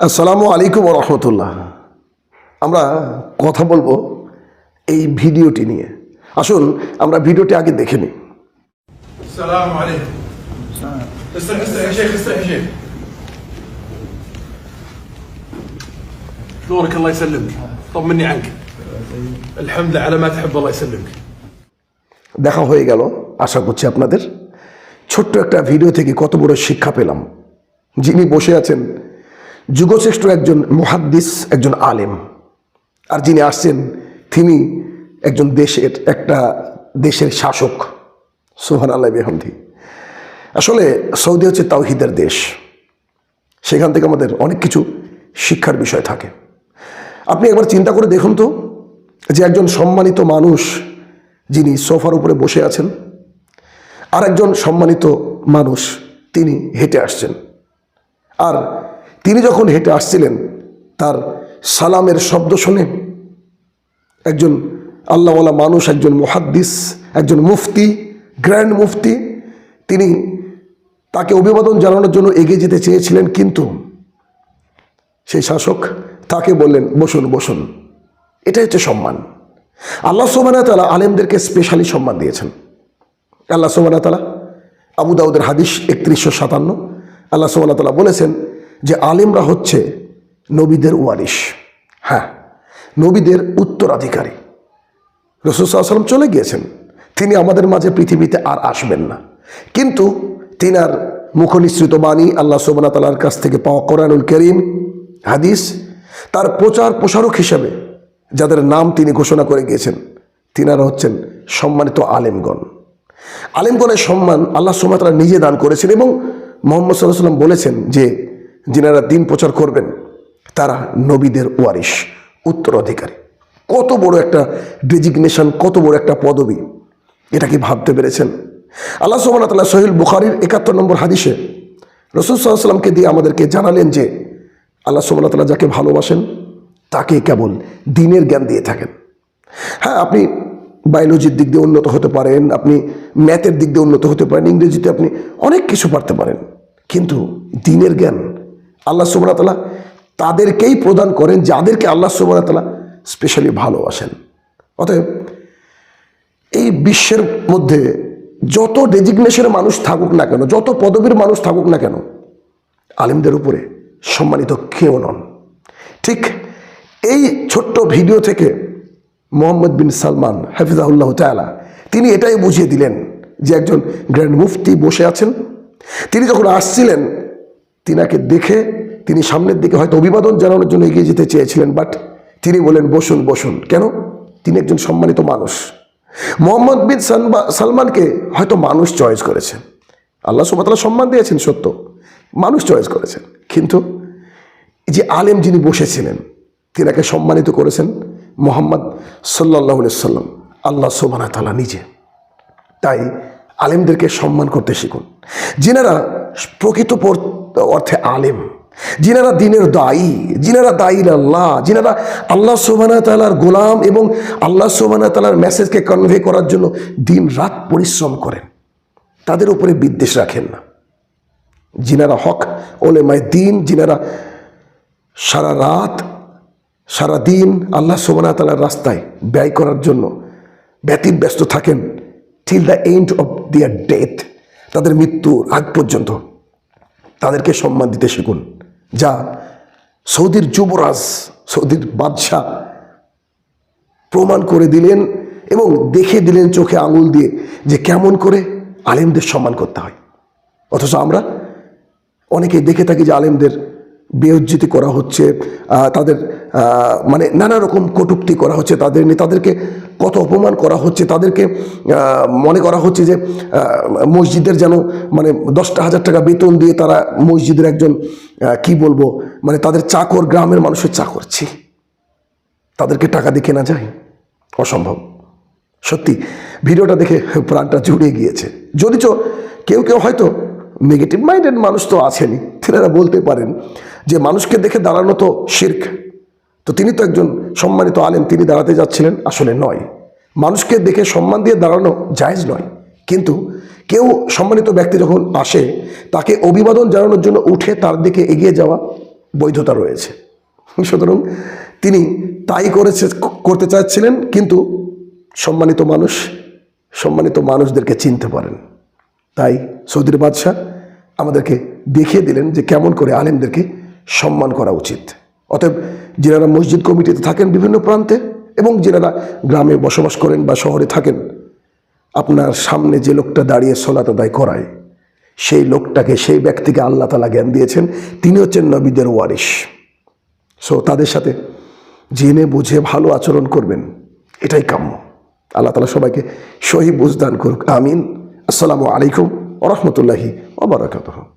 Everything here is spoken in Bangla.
আসসালামু আলাইকুম রহমতুল্লাহ আমরা কথা বলবো এই ভিডিওটি নিয়ে আসুন আমরা ভিডিওটি আগে দেখে নিই السلام عليكم استرح استرح يا شيخ استرح يا شيخ شلونك الله يسلمك طمني عنك الحمد لله على ما تحب الله يسلمك দেখা হয়ে গেল আশা করছি আপনাদের ছোট্ট একটা ভিডিও থেকে কত বড় শিক্ষা পেলাম যিনি বসে আছেন যুগশ্রেষ্ঠ একজন মুহাদ্দিস, একজন আলেম। আর যিনি আসছেন, তিনি একজন দেশের, একটা দেশের শাসক। সোহান আল্লাহ বেহমদি। আসলে সৌদি হচ্ছে তাওহিদের দেশ। সেখান থেকে আমাদের অনেক কিছু শিক্ষার বিষয় থাকে। আপনি একবার চিন্তা করে দেখুন তো যে একজন সম্মানিত মানুষ যিনি সোফার উপরে বসে আছেন আর একজন সম্মানিত মানুষ, তিনি হেঁটে আসছেন। আর তিনি যখন হেঁটে আসছিলেন, তার সালামের শব্দ শুনে একজন আল্লাহওয়ালা মানুষ, একজন মুহাদ্দিস, একজন মুফতি, গ্র্যান্ড মুফতি, তিনি তাকে অভিবাদন জানানোর জন্য এগিয়ে যেতে চেয়েছিলেন, কিন্তু সেই শাসক তাকে বললেন, বসুন বসুন। এটাই হচ্ছে সম্মান। আল্লাহ সোমানা তালা আলেমদেরকে স্পেশালি সম্মান দিয়েছেন। আল্লাহ সোমানা তালা আবু দাউদের হাদিস একত্রিশশো সাতান্ন, আল্লাহ সোমানা তালা বলেছেন যে আলেমরা হচ্ছে নবীদের ওয়ারিশ। হ্যাঁ নবীদের উত্তরাধিকারী। রসুসাল্লাম চলে গিয়েছেন। তিনি আমাদের মাঝে পৃথিবীতে আর আসবেন না। কিন্তু তিনার মুখনিসৃত বাণী আল্লাহ সোবানা তালার কাছ থেকে পাওয়া কোরআনুল করিম, হাদিস, তার প্রচার প্রসারক হিসাবে যাদের নাম তিনি ঘোষণা করে গিয়েছেন, তিনারা হচ্ছেন সম্মানিত আলেমগণ। আলেমগণের সম্মান আল্লাহ সোমাতারা নিজে দান করেছেন এবং মোহাম্মদ সাল্লাহ সাল্লাম বলেছেন যে যিনারা দিন প্রচার করবেন, তারা নবীদের ওয়ারিশ, উত্তরাধিকারী। কত বড় একটা ডেজিগনেশন কত বড় একটা পদবি। এটা কি ভাবতে পেরেছেন? আল্লাহ ওয়া তাআলা সহিল বুখারীর একাত্তর নম্বর হাদিসে রসুল সাল্লামকে দিয়ে আমাদেরকে জানালেন যে, আল্লাহ ওয়া তাআলা যাকে ভালোবাসেন, তাকে কেবল দিনের জ্ঞান দিয়ে থাকেন। হ্যাঁ আপনি বায়োলজির দিক দিয়ে উন্নত হতে পারেন, আপনি ম্যাথের দিক দিয়ে উন্নত হতে পারেন, ইংরেজিতে আপনি অনেক কিছু পারতে পারেন। কিন্তু দিনের জ্ঞান আল্লাহ ওয়া তাদেরকেই প্রদান করেন যাদেরকে আল্লাহ ওয়া স্পেশালি ভালোবাসেন। অতএব এই বিশ্বের মধ্যে যত ডেজিগনেশনের মানুষ থাকুক না কেন, যত পদবীর মানুষ থাকুক না কেন, আলিমদের উপরে সম্মানিত কেউ নন। ঠিক এই ছোট্ট ভিডিও থেকে মোহাম্মদ বিন সালমান, হাফিজাহুল্লাহ তালা তিনি এটাই বুঝিয়ে দিলেন যে একজন গ্র্যান্ড মুফতি বসে আছেন। তিনি যখন আসছিলেন তিনাকে দেখে তিনি সামনের দিকে হয়তো অভিবাদন জানানোর জন্য এগিয়ে যেতে চেয়েছিলেন বাট তিনি বলেন, বসুন বসুন। কেন? তিনি একজন সম্মানিত মানুষ। মোহাম্মদ বিন সালমা- সালমানকে হয়তো মানুষ চয়েস করেছেন আল্লাহ সুবাতালা সম্মান দিয়েছেন, সত্য। মানুষ চয়েস করেছেন কিন্তু যে আলেম যিনি বসেছিলেন, তিনাকে সম্মানিত করেছেন মোহাম্মদ সাল্লাহ সাল্লাম আল্লাহ সোবানা তালা নিজে। তাই আলেমদেরকে সম্মান করতে শিখুন। যিনারা প্রকৃত পর- অর্থে আলেম। যিনারা দিনের দায়ী, যিনারা দায়ী আল্লাহ যিনারা আল্লাহ সোবানা তালার গোলাম এবং আল্লাহ সোবানা তালার মেসেজকে কনভে করার জন্য দিন রাত পরিশ্রম করেন। তাদের উপরে বিদ্বেষ রাখেন না। যিনারা হক, ওলেমায় দিন, যিনারা সারা রাত, সারা দিন আল্লাহ সোবানা তালার রাস্তায় ব্যয় করার জন্য ব্যতীত ব্যস্ত থাকেন till the end of their death তাদের মৃত্যুর আগ পর্যন্ত। তাদেরকে সম্মান দিতে শিখুন। যা সৌদির যুবরাজ, সৌদির বাদশাহ প্রমাণ করে দিলেন এবং দেখে দিলেন চোখে আঙুল দিয়ে যে কেমন করে আলেমদের সম্মান করতে হয়। অথচ আমরা অনেকেই দেখে থাকি যে আলেমদের বেউজ্জিতি করা হচ্ছে তাদের মানে নানা রকম কটূক্তি করা হচ্ছে তাদের নিয়ে, তাদেরকে কত অপমান করা হচ্ছে, তাদেরকে মনে করা হচ্ছে যে মসজিদের যেন মানে দশটা হাজার টাকা বেতন দিয়ে তারা মসজিদের একজন কি বলব মানে তাদের চাকর, গ্রামের মানুষের চাকর, ছি। তাদেরকে টাকা দিয়ে কেনা যায়? অসম্ভব। সত্যি, ভিডিওটা দেখে প্রাণটা জুড়ে গিয়েছে। যদিচ কেউ কেউ হয়তো নেগেটিভ মাইন্ডেড মানুষ তো আছেনই তেনারা বলতে পারেন। যে মানুষকে দেখে দাঁড়ানো তো শির্ক। তো তিনি তো একজন সম্মানিত আলেম, তিনি দাঁড়াতে যাচ্ছিলেন আসলে নয়। মানুষকে দেখে সম্মান দিয়ে দাঁড়ানো জায়েজ নয়। কিন্তু কেউ সম্মানিত ব্যক্তি যখন আসে, তাকে অভিবাদন জানানোর জন্য উঠে তার দিকে এগিয়ে যাওয়া বৈধতা রয়েছে। সুতরাং তিনি তাই করেছে, করতে চাচ্ছিলেন, কিন্তু সম্মানিত মানুষ, সম্মানিত মানুষদেরকে চিনতে পারেন। তাই সৌদির বাদশাহ আমাদেরকে দেখিয়ে দিলেন যে কেমন করে আলেমদেরকে সম্মান করা উচিত। অতএব যারা মসজিদ কমিটিতে থাকেন বিভিন্ন প্রান্তে এবং যারা গ্রামে বসবাস করেন বা শহরে থাকেন, আপনার সামনে যে লোকটা দাঁড়িয়ে সলাত আদায় করায়, সেই লোকটাকে, সেই ব্যক্তিকে আল্লাহ তালা জ্ঞান দিয়েছেন। তিনি হচ্ছেন নবীদের ওয়ারিশ। সো তাদের সাথে জেনে বুঝে ভালো আচরণ করবেন, এটাই কাম্য। আল্লাহ তালা সবাইকে সহি বুঝদান করুক। আমিন। আসসালামু আলাইকুম ওরহমতুল্লাহি ওবরাকাতহ